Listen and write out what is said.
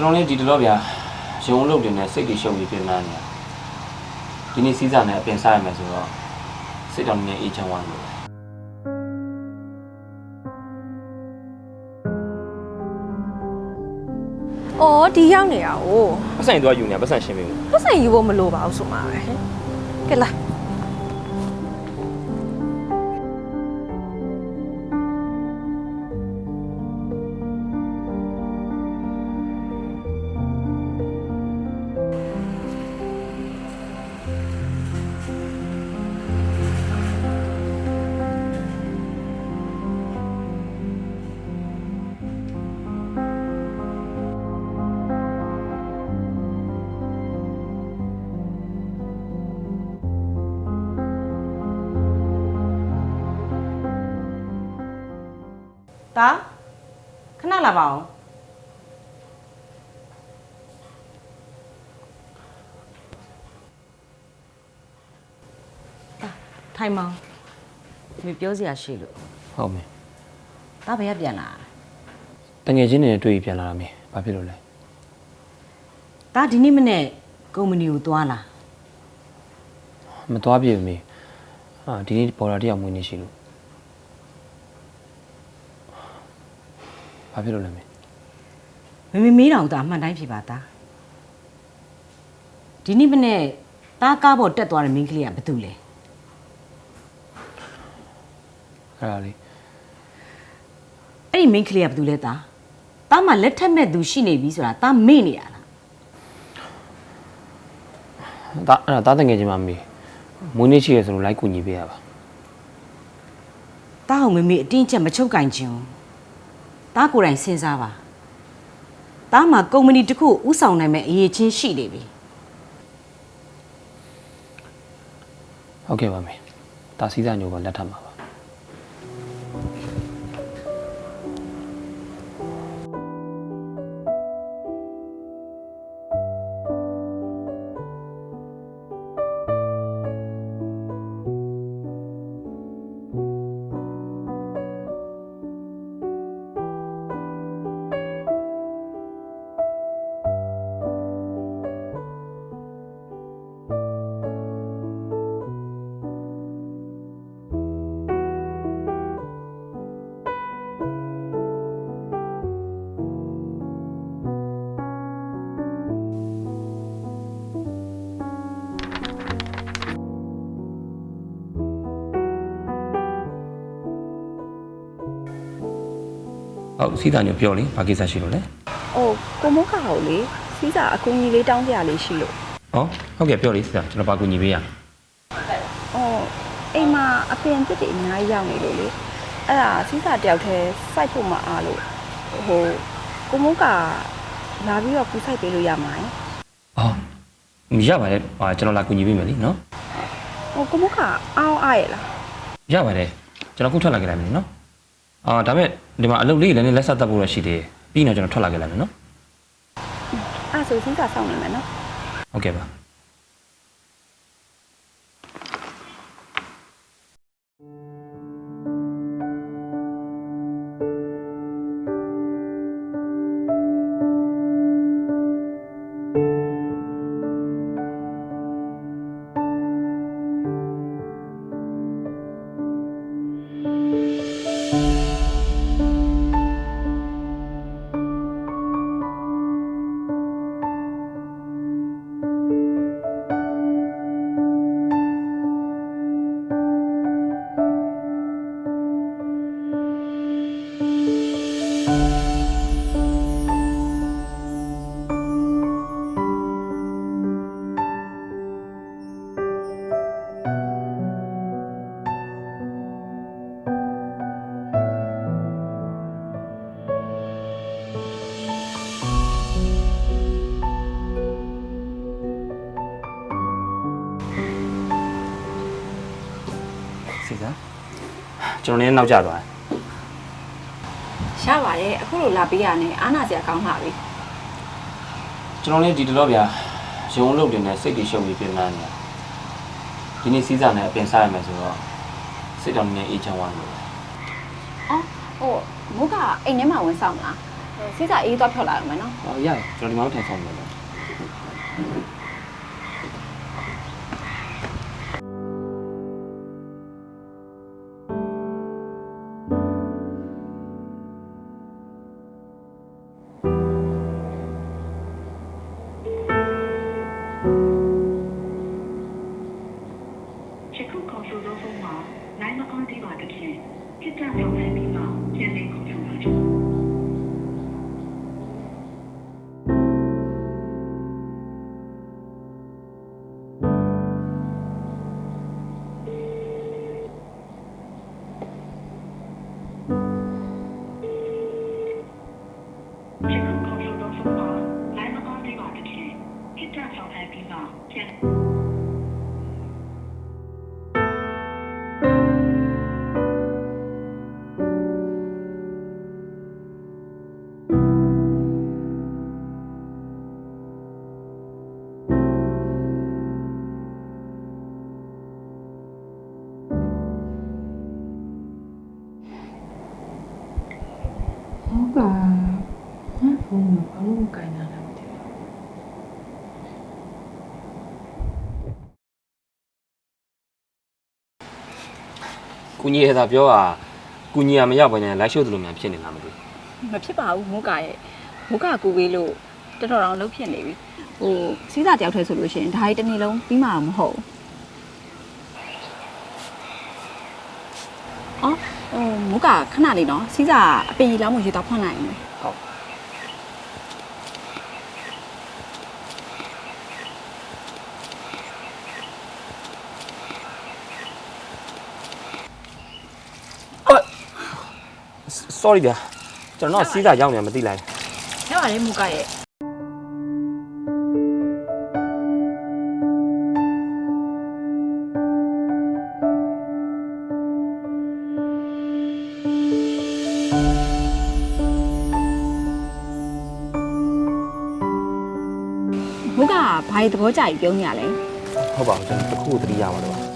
ကျွန်တော်လည်းဒီတလောဗျာရုံလုပ်တင်နဲ့စိတ်တွေရှုပ်ပြီးပြင်လာနေတာဒီနေ့စီးစာနဲ့အပင်စားရမယ်ဆိုတော့စိတ်တော်နည်းနည်းအေးချမ်းသွားလို့။အော်ဒီရောက်နေတာ哦ပတ်ဆိုင်သွားယူနေပတ်ဆိုင်ရှင်းပေးဦး။ပတ်ဆိုင်ယူဖို့မလိုပါဘူးဆိုမှာပဲ။ကဲလာ ဒါခဏလာပါအောင်ဒါထိုင်မောင်မပြောစရာရှိလို့ဟုတ်မယ်ဒါဘယ်ကပြန်လာတငယ်ချင်းတွေနဲ့တွေ့ပြီးပြန်လာတာမင်းဘာဖြစ်လို့လဲဒါဒီနေ့မနေ့ကုမ္ပဏီကိုသွားလာမသွားပြေဘူးမင်းအာဒီနေ့ပေါ်တာတယောက်မွေးနေရှိလို့ ဘာဖြစ်လို့လဲမင်းမမေမေးတော်ဒါအမှန်တိုင်းဖြစ်ပါသားဒီနေ့မနေ့တားကားပေါ်တက်သွားတဲ့မင်းကလေးကဘာတူလဲအဲ့ဒါလေးအဲ့ဒီမင်းကလေးကဘာတူလဲသားတားမှလက်ထက်မဲ့သူရှိနေပြီဆိုတာတားမေ့နေရလားဒါအဲ့ဒါတားတငယ်ချင်းမမေးမွေးနေ့ရှိရဆိုလို့လိုက်ကူညီပေးရပါတားအောင်မမေအတင်းချက်မချုပ်ကင်ခြင်းဘူး တားကိုယ်တိုင်စဉ်းစားပါတားမှာကုမ္ပဏီတစ်ခုဥဆောင်နိုင်မဲ့အရေးချင်းရှိနေပြီဟုတ်ကဲ့ပါမင်းဒါစီးစာညိုကလက်ထပ်မှာပါ ဟုတ်စီးစာညိုပြောလေဘာကိစ္စရှိလို့လဲ။အိုကိုမိုးခါကိုလေစီးစာအကူကြီးလေးတောင်းကြရလေးရှိလို့ဟောဟုတ်ကဲ့ပြောလေစီးစာကျွန်တော်ဘာကူညီပေးရ။အော်အိမ်မှာအပင်တစ်တွေအများကြီးရောက်နေလို့လေ။အဲ့ဒါစီးစာတယောက်တည်းစိုက်ဖို့မအားလို့ဟိုကိုမိုးခါလာပြီးတော့ပူစိုက်ပေးလို့ရမှာလေဟောမရပါနဲ့ဟာကျွန်တော်လာကူညီပေးမယ်လीနော်။ဟိုကိုမိုးခါအောင်းအားရလားရပါတယ်ကျွန်တော်ခုထွက်လာခဲ့လိုက်မယ်နော် အာဒါမဲ့ဒီမှာအလုပ်လေးလည်းနည်းလက်ဆက်တက်ဖို့ရရှိသေးတယ်ပြီးတော့ကျွန်တော်ထွက်လာခဲ့လိုက်မယ်နော်။အဲ့ဒါဆိုစီးစာစောင့်နေမယ်နော်ဟုတ်ကဲ့ပါ ကျွန်တော်လည်းနောက်ကျသွားတယ်။ရပါတယ်အခုလိုလာပေးရနဲ့အားနာစရာကောင်းလာပြီကျွန်တော်လည်းဒီတလောဗျာရုံလုပ်တင်နဲ့စိတ်တွေရှုပ်ပြီးပြင်လာနေတာဒီနေ့စီးစာနဲ့အပင်စားရမယ်ဆိုတော့စိတ်တော်နည်းနည်းအေးချမ်းသွားလို့။အော်ဟိုမိုးခါအိမ်ထဲမှာဝင်ဆောင်လား။စီးစာအေးသွားဖြော်လာရမယ်နော်ဟောရတယ်ကျွန်တော်ဒီမှာထိုင်ဆောင်မယ် ချက်ခုခေါ်ဆိုသောဖုန်းမှာနိုင်မအောင်သေးပါတဖြင့်ဖြစ်တဲ့ဆောင်ဆင်းပြီးမှပြန်လည်ခေါ်ဆိုပါ ဖုန်းမှာဘာလို့မကင်တာလဲမသိဘူးကုညီရတာပြောတာကုညီရမရောက်ဘဲနဲ့လိုက်ရှုပ်တယ်လို့များဖြစ်နေလားမသိဘူးမဖြစ်ပါဘူးမုကရဲ့မုကကူပေးလို့တော်တော်အောင်လှုပ်ဖြစ်နေပြီဟိုစီးစာတယောက်တည်းဆိုလို့ရှိရင်ဒါရီတစ်နေ့လုံးပြီးမှာမဟုတ်ဘူးအော်ဟိုမုကခဏလေးနော်စီးစာအပင်ကြီးလောင်းမရေတော့ဖွင့်လိုက်ရင်ဟုတ် sorry ဗျာကျွန်တော်စီးစာရောက်နေမသိလိုက်ရပါတယ်မုကရဲ့မုကဘာတွေသဘောကျပြီးပြောနေရလဲဟုတ်ပါဘူးကျွန်တော်တခုသတိရပါတော့